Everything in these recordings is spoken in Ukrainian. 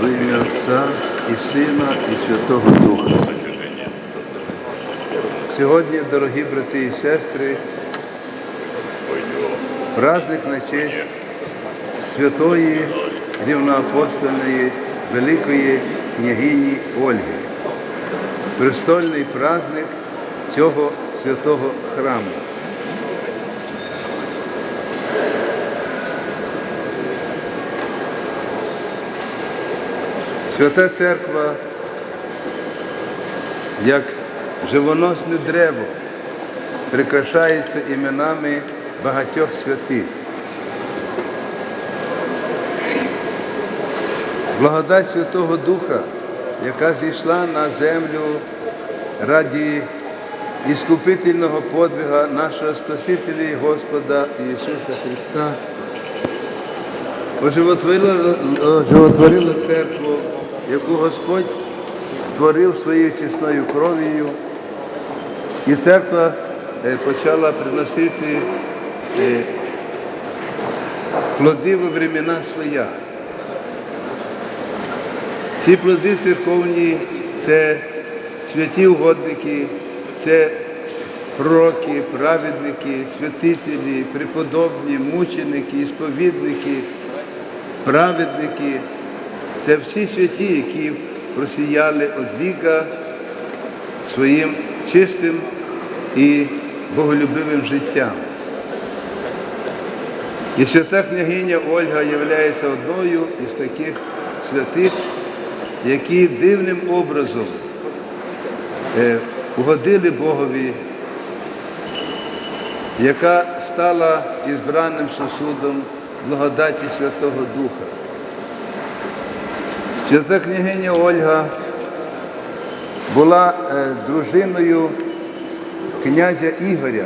Во ім'я Отця і Сина, і Святого Духа. Сьогодні, дорогі брати і сестри, праздник на честь святої рівноапостольної Великої княгині Ольги. Престольний праздник цього святого храму. Свята Церква, як живоносне древо, прикрашається іменами багатьох святих. Благодать Святого Духа, яка зійшла на землю раді іскупительного подвига нашого Спасителя і Господа Ісуса Христа, оживотворила, оживотворила церкву, яку Господь створив своєю чесною кров'ю, і церква е, почала приносити е, плоди во времена своя. Ці плоди церковні це святі угодники, це пророки, праведники, святителі, преподобні, мученики, сповідники, праведники. Це всі святі, які просіяли від віка своїм чистим і боголюбивим життям. І свята княгиня Ольга є одною із таких святих, які дивним образом е, угодили Богові, яка стала ізбраним сосудом благодаті Святого Духа. Свята княгиня Ольга була е, дружиною князя Ігоря.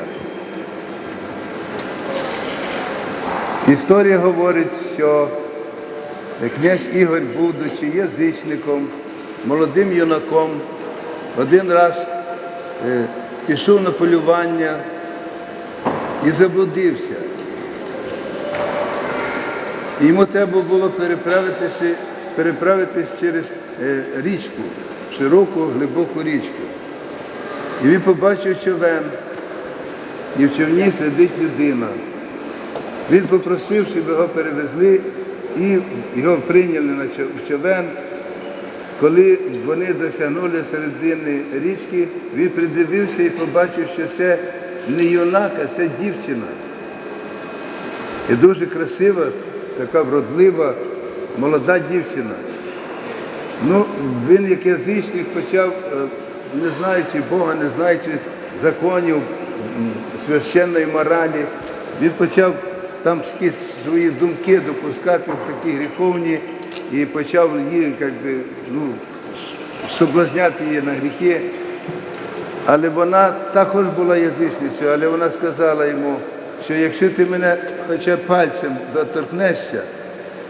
Історія говорить, що князь Ігор, будучи язичником, молодим юнаком, один раз е, пішов на полювання і заблудився. Йому треба було переправитися, переправитись через е, річку, широку, глибоку річку. І він побачив човен, і в човні сидить людина. Він попросив, щоб його перевезли і його прийняли в човен. Коли вони досягнули середини річки, він придивився і побачив, що це не юнак, а це дівчина. І дуже красива, така вродлива, молода дівчина. Ну, він як язичник почав, е, не знаючи Бога, не знаючи законів священної моралі, він почав там свої думки допускати такі гріховні і почав її як би, ну, соблазняти її на гріхи. Але вона також була язичницею, але вона сказала йому, що якщо ти мене хоча пальцем доторкнешся,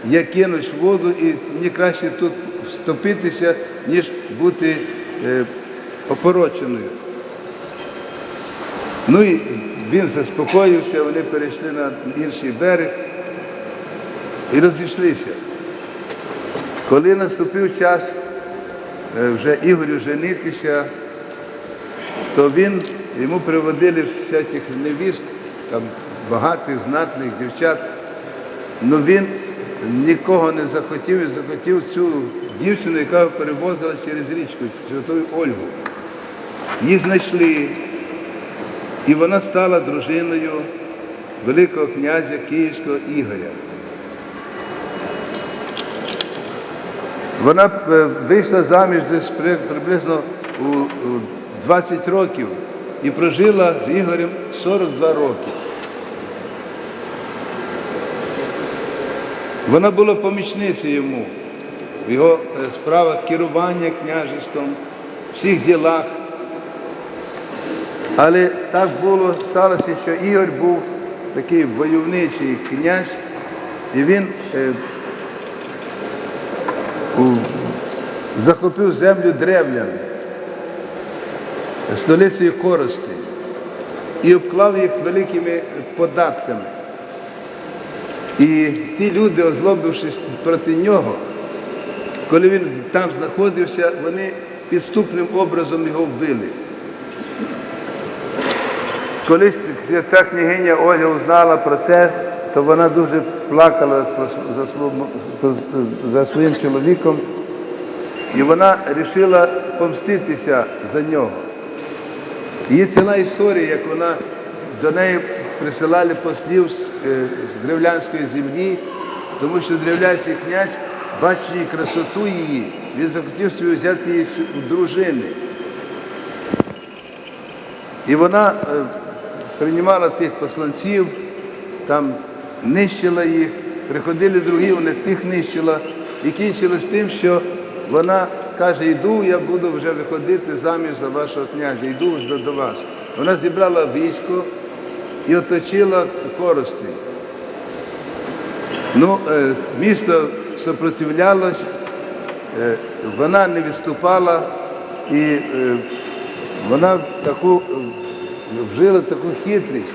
я кинусь воду і мені краще тут вступитися, ніж бути е, опороченою. Ну і він заспокоївся, вони перейшли на інший берег і розійшлися. Коли наступив час е, вже Ігорю женитися, то він, йому приводили всяких невіст, там багатих, знатних дівчат. Ну він нікого не захотів і захотів цю дівчину, яка перевозила через річку, святою Ольгу. Її знайшли, і вона стала дружиною Великого князя Київського Ігоря. Вона е, вийшла заміж десь приблизно у у 20 років і прожила з Ігорем 42 роки. Вона була помічницею йому в його е, справах керування княжеством, в всіх ділах. Але так було, сталося, що Ігор був такий войовничий князь, і він е, у- захопив землю древлян, столицею Корости, і обклав їх великими податками. І ті люди, озлобившись проти нього, коли він там знаходився, вони підступним образом його вбили. Колись свята княгиня Ольга узнала про це, то вона дуже плакала за своїм чоловіком, і вона вирішила помститися за нього. Є ціла історія, як вона до неї присилали послів з, е, з древлянської землі, тому що древлянський князь, бачить красоту її, він захотів собі взяти її в дружини. І вона е, приймала тих посланців, там нищила їх, приходили другі, вона тих нищила. І кінчилось тим, що вона каже, йду, я буду вже виходити заміж за вашого князя, йду до вас. Вона зібрала військо і оточила Коростень. Ну, е, місто сопротивлялось, е, вона не відступала і е, вона таку, вжила таку хитрість.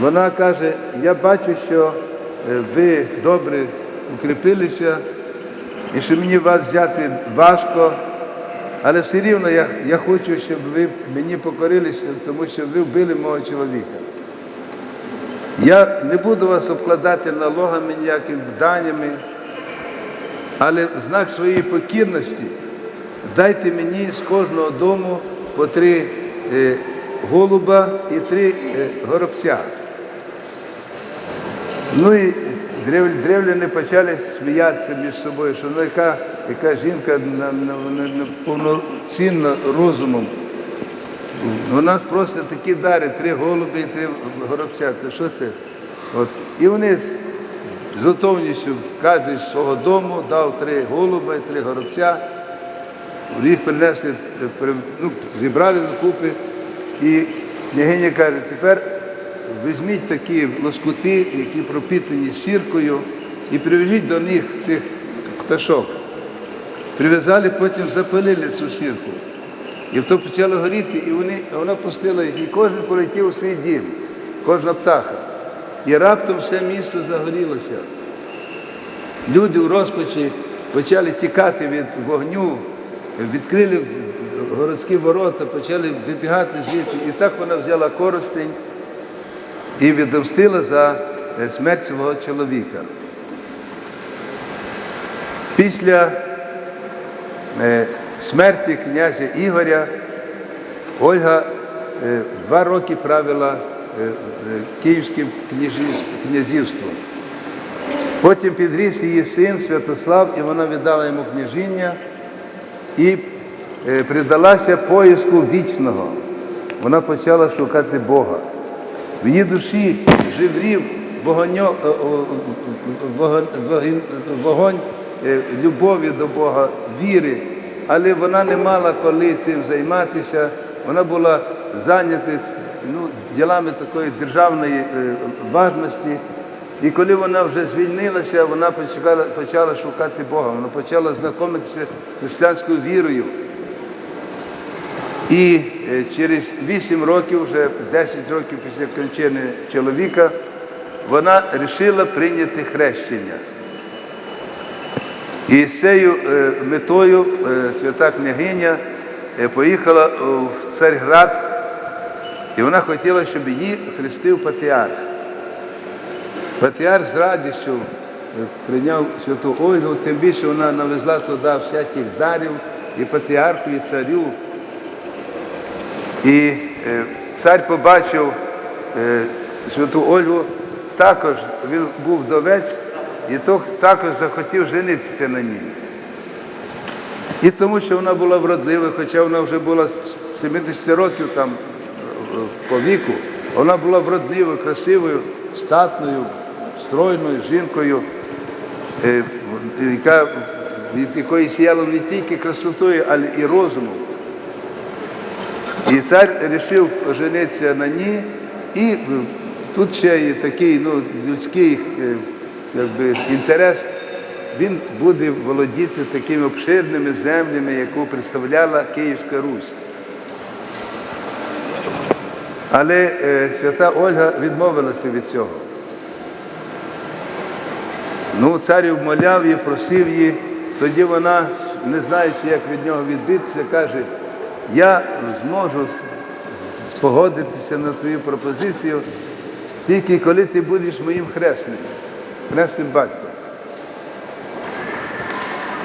Вона каже, я бачу, що ви добре укріпилися і що мені вас взяти важко, але все рівно я, я хочу, щоб ви мені покорилися, тому що ви вбили мого чоловіка. Я не буду вас обкладати налогами ніякими даннями, але в знак своєї покірності дайте мені з кожного дому по три е, голуба і три е, горобця. Ну і древ- древляни почали сміятися між собою, що ну яка, яка жінка на, на, на, на повноцінна розумом. У нас просто такі дари, три голуби і три горобця. Це що це? От. І вони з готовністю кожен з свого дому дав три голуба і три горобця. Їх принесли, ну, зібрали докупи. І княгиня каже, тепер візьміть такі лоскути, які пропітані сіркою, і привезіть до них цих пташок. Прив'язали, потім запалили цю сірку. І то почало горіти, і вони, вона пустила їх, і кожен полетів у свій дім, кожна птаха. І раптом все місто загорілося. Люди в розпачі почали тікати від вогню, відкрили городські ворота, почали вибігати звідти. І так вона взяла коростень і відомстила за е, смерть свого чоловіка. Після смерті князя Ігоря Ольга е, два роки правила е, е, Київським князівством. Потім підріс її син Святослав, і вона віддала йому княжіння і е, придалася поиску вічного. Вона почала шукати Бога. В її душі живрів е, вогонь, вогонь- е, любові до Бога, віри, але вона не мала коли цим займатися. Вона була зайнята ну, ділами такої державної е, важності. І коли вона вже звільнилася, вона почала, почала шукати Бога, вона почала знайомитися з християнською вірою. І е, через 8 років, вже 10 років після кончини чоловіка, вона вирішила прийняти хрещення. І з цією е, метою е, свята княгиня е, поїхала в Царьград, і вона хотіла, щоб її хрестив патріарх. Патріарх з радістю прийняв святу Ольгу, тим більше вона навезла туди всяких дарів і патріарху, і царю. І цар побачив святу Ольгу, також він був вдовець і то, також захотів женитися на ній. І тому, що вона була вродлива, хоча вона вже була з 70 років там е, по віку, вона була вродливою, красивою, статною, стройною жінкою, е, яка, від якої сіяла не тільки красотою, але і розумом. І цар вирішив оженитися на ній, і тут ще є такий ну, людський е, якби, інтерес. Він буде володіти такими обширними землями, яку представляла Київська Русь. Але е, свята Ольга відмовилася від цього. Ну, цар вмоляв її, просив її. Тоді вона, не знаючи, як від нього відбитися, каже, я зможу спогодитися на твою пропозицію, тільки коли ти будеш моїм хресним, хресним батьком.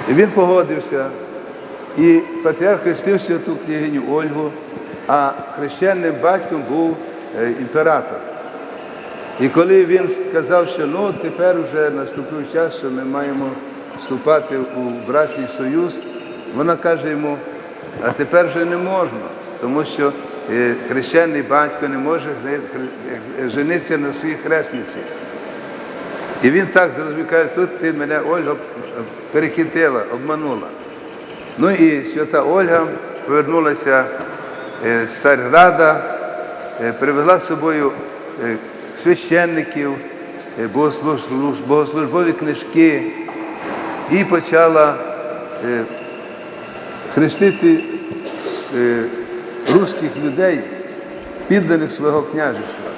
І він погодився. І патріарх хрестив святу княгиню Ольгу, а хрещенним батьком був е, імператор. І коли він сказав, що ну тепер вже наступив час, що ми маємо вступати у братній союз, вона каже йому, а тепер вже не можна, тому що е, хрещений батько не може хре- женитися на своїй хресниці. І він так зрозумів, каже, тут ти мене Ольга перехитила, обманула. Ну і свята Ольга повернулася е, з Царграда, е, привезла з собою е, священників, е, богослужбові книжки і почала е, хрестити е, руських людей, підданих свого княжества.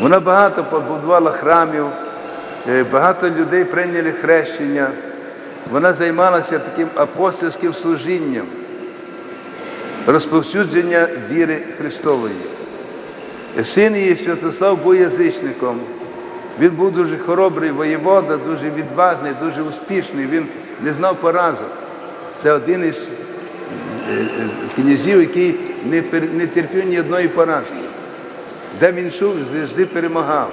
Вона багато побудувала храмів, е, багато людей прийняли хрещення. Вона займалася таким апостольським служінням, розповсюдження віри Христової. Син її Святослав був язичником. Він був дуже хоробрий воєвода, дуже відважний, дуже успішний. Він не знав поразок. Це один із е, е, князів, який не терпів ні одної поразки. Де він йшов, завжди перемагав.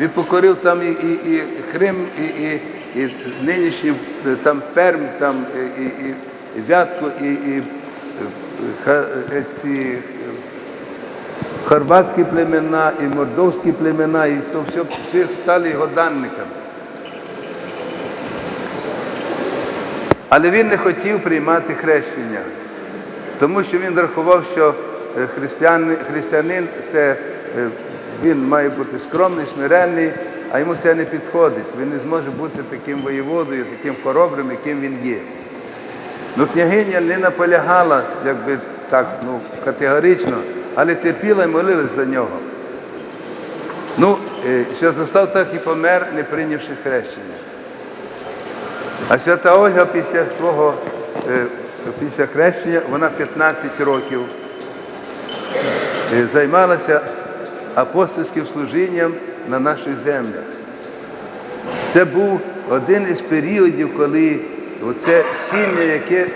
Він покорив там і, і, і Крим, і, і, і нинішній е, там Перм, там, і, і, і, і Вятку, і, і е, е, ці е, хорватські племена, і мордовські племена, і то все, всі стали його данниками. Але він не хотів приймати хрещення, тому що він рахував, що е, християни- християнин це е, він має бути скромний, смиренний, а йому це не підходить. Він не зможе бути таким воєводою, таким хоробрим, яким він є. Ну, княгиня не наполягала, якби так, ну, категорично, але терпіла і молилась за нього. Ну, е, Святослав так і помер, не прийнявши хрещення. А свята Ольга після свого е, після хрещення, вона 15 років е, займалася апостольським служінням на наших землях. Це був один із періодів, коли оце сім'я, яке е,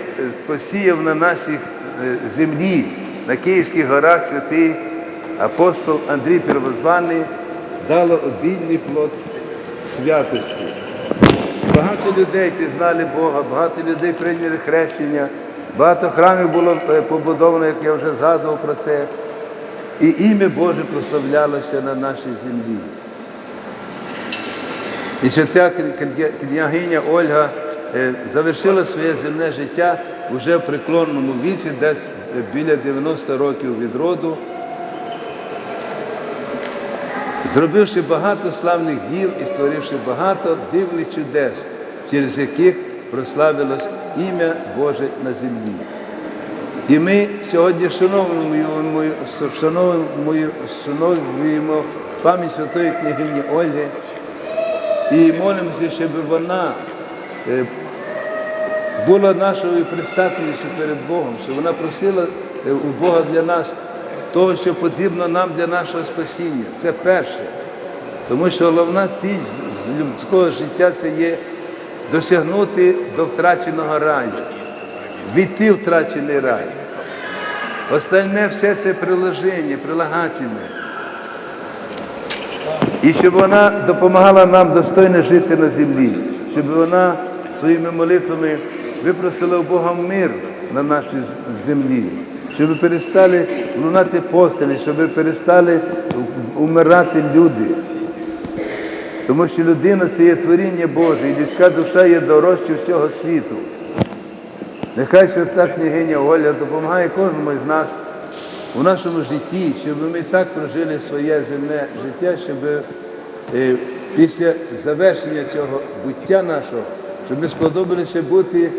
посіяв на нашій е, землі, на Київських горах святий апостол Андрій Первозваний, дало обідний плод святості. Багато людей пізнали Бога, багато людей прийняли хрещення, багато храмів було е, побудовано, як я вже згадував про це. І ім'я Боже прославлялося на нашій землі. І свята княгиня Ольга е, завершила своє земне життя вже в преклонному віці, десь е, біля 90 років від роду, зробивши багато славних діл і створивши багато дивних чудес, через яких прославилось ім'я Боже на землі. І ми сьогодні вшановуємо, вшановуємо, вшановуємо пам'ять святої княгині Ольги і молимося, щоб вона е, була нашою предстательністю перед Богом, щоб вона просила е, у Бога для нас того, що потрібно нам для нашого спасіння. Це перше. Тому що головна ціль людського життя це є досягнути до втраченого раю, війти втрачений рай. Остальне все це приложення, прилагательне. І щоб вона допомагала нам достойно жити на землі, щоб вона своїми молитвами випросила у Бога мир на нашій землі, щоб перестали лунати постелі, щоб перестали умирати люди. Тому що людина це є творіння Боже, і людська душа є дорожче всього світу. Нехай свята княгиня Оля допомагає кожному з нас у нашому житті, щоб ми так прожили своє земне життя, щоб е, після завершення цього буття нашого, щоб ми сподобалися бути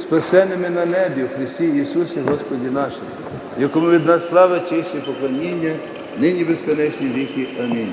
спасеними на небі в Христі Ісусі Господі нашому, якому від нас слава, честь і поклоніння, нині безконечні віки. Амінь.